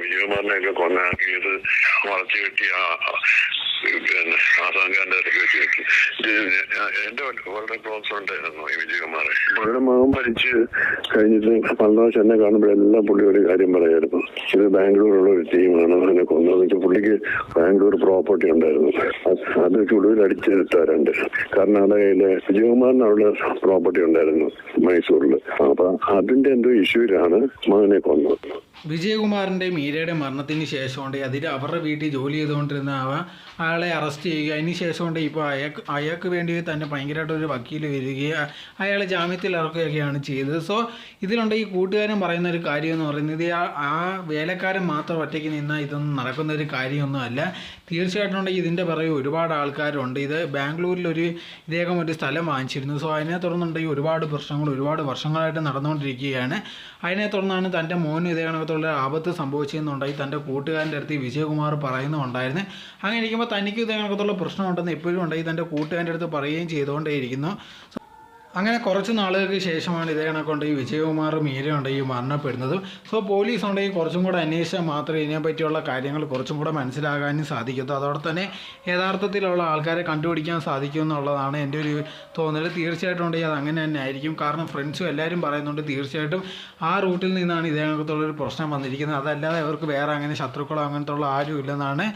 വിജയകുമാറിനെയൊക്കെ കൊന്നാക്കിയത് വളച്ചു കെട്ടി ആ പിന്നെ ആസാങ്കാന്റെ ഇടയ്ക്ക് വെച്ച് എന്റെ വളരെ ക്ലോസ് ഉണ്ടായിരുന്നു ഈ വിജയകുമാറെ. പുള്ളിയുടെ മകൻ മരിച്ച് കഴിഞ്ഞിട്ട് പന്ത്രണ്ട് എന്നെ കാണുമ്പോഴെല്ലാം പുള്ളി ഒരു കാര്യം പറയായിരുന്നു. ഇത് ബാംഗ്ലൂരുള്ള ഒരു ടീമാണ് അതിനെ കൊന്നതെന്ന് പുള്ളിക്ക് ബാംഗ്ലൂർ പ്രോപ്പർട്ടി ഉണ്ടായിരുന്നു. അത് ചുടുവിൽ അടിച്ചെടുത്താറുണ്ട് കർണാടകയിലെ വിജയകുമാറിന് അവിടെ പ്രോപ്പർട്ടി ഉണ്ടായിരുന്നു മൈസൂരിൽ അപ്പൊ അതിന്റെ എന്തോ ഇഷ്യൂലാണ് മകനെ കൊന്നത്. വിജയകുമാറിന്റെ മീരയുടെ മരണത്തിന് ശേഷമുണ്ട്. അതിൽ അവരുടെ വീട്ടിൽ ജോലി ചെയ്തുകൊണ്ടിരുന്ന അവ അയാളെ അറസ്റ്റ് ചെയ്യുക. അതിന് ശേഷമുണ്ട് ഇപ്പോൾ അയാൾക്ക് അയാൾക്ക് വേണ്ടി തന്നെ ഭയങ്കരമായിട്ട് ഒരു വക്കീൽ വരികയും അയാളെ ജാമ്യത്തിൽ ഇറക്കുകയൊക്കെയാണ് ചെയ്തത്. സോ ഇതിലുണ്ട് ഈ കൂട്ടുകാരൻ പറയുന്ന ഒരു കാര്യം എന്ന് പറയുന്നത് ആ ആ വേലക്കാരൻ മാത്രം ഒറ്റയ്ക്ക് നിന്നാൽ ഇതൊന്നും നടക്കുന്ന ഒരു കാര്യമൊന്നുമല്ല. തീർച്ചയായിട്ടും ഉണ്ടെങ്കിൽ ഇതിന്റെ പിറകെ ഒരുപാട് ആൾക്കാരുണ്ട്. ഇത് ബാംഗ്ലൂരിലൊരു ഇദ്ദേഹം ഒരു സ്ഥലം വാങ്ങിച്ചിരുന്നു. സോ അതിനെ തുടർന്നുണ്ടെങ്കിൽ ഒരുപാട് പ്രശ്നങ്ങൾ ഒരുപാട് വർഷങ്ങളായിട്ട് നടന്നുകൊണ്ടിരിക്കുകയാണ്. അതിനെ തുടർന്നാണ് തന്റെ മോനും ഇതേ കണക്കത്തുള്ള ആപത്ത് സംഭവിച്ചതെന്നുണ്ടായി തന്റെ കൂട്ടുകാരന്റെ അടുത്ത് വിജയകുമാർ പറയുന്നുണ്ടായിരുന്നു. അങ്ങനെ ഇരിക്കുമ്പോൾ തനിക്ക് ഇതേ കണക്കത്തുള്ള പ്രശ്നമുണ്ടെന്ന് എപ്പോഴും ഉണ്ടായി. തന്റെ കൂട്ടുകാരന്റെ അടുത്ത് പറയുകയും ചെയ്തുകൊണ്ടേയിരിക്കുന്നു. അങ്ങനെ കുറച്ച് നാളുകൾക്ക് ശേഷമാണ് ഇതേ കണക്കൊണ്ട് ഈ വിജയകുമാർ മീരയുണ്ടെങ്കിൽ മരണപ്പെടുന്നതും. സോ പോലീസ് ഉണ്ടെങ്കിൽ കുറച്ചും കൂടെ അന്വേഷിച്ചാൽ മാത്രമേ ഇതിനെപ്പറ്റിയുള്ള കാര്യങ്ങൾ കുറച്ചും കൂടെ മനസ്സിലാകാനും സാധിക്കത്തു അതോടെ തന്നെ യഥാർത്ഥത്തിലുള്ള ആൾക്കാരെ കണ്ടുപിടിക്കാൻ സാധിക്കും എന്നുള്ളതാണ് എന്റെ ഒരു തോന്നൽ തീർച്ചയായിട്ടും ഉണ്ടെങ്കിൽ അത് അങ്ങനെ തന്നെ ആയിരിക്കും. കാരണം ഫ്രണ്ട്സും എല്ലാവരും പറയുന്നുണ്ട് തീർച്ചയായിട്ടും ആ റൂട്ടിൽ നിന്നാണ് ഇതേ കണക്കത്തുള്ളൊരു പ്രശ്നം വന്നിരിക്കുന്നത്. അതല്ലാതെ അവർക്ക് വേറെ അങ്ങനെ ശത്രുക്കളോ അങ്ങനത്തെ ഉള്ള ആരും ഇല്ലെന്നാണ്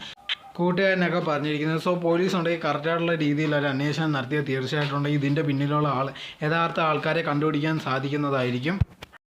കൂട്ടുകാരനൊക്കെ പറഞ്ഞിരിക്കുന്നത്. സോ പോലീസ് ഉണ്ടെങ്കിൽ കറക്റ്റായിട്ടുള്ള രീതിയിൽ ഒരു അന്വേഷണം നടത്തിയാൽ തീർച്ചയായിട്ടും ഇതിന്റെ പിന്നിലുള്ള ആൾ യഥാർത്ഥ ആൾക്കാരെ കണ്ടുപിടിക്കാൻ സാധിക്കുന്നതായിരിക്കും.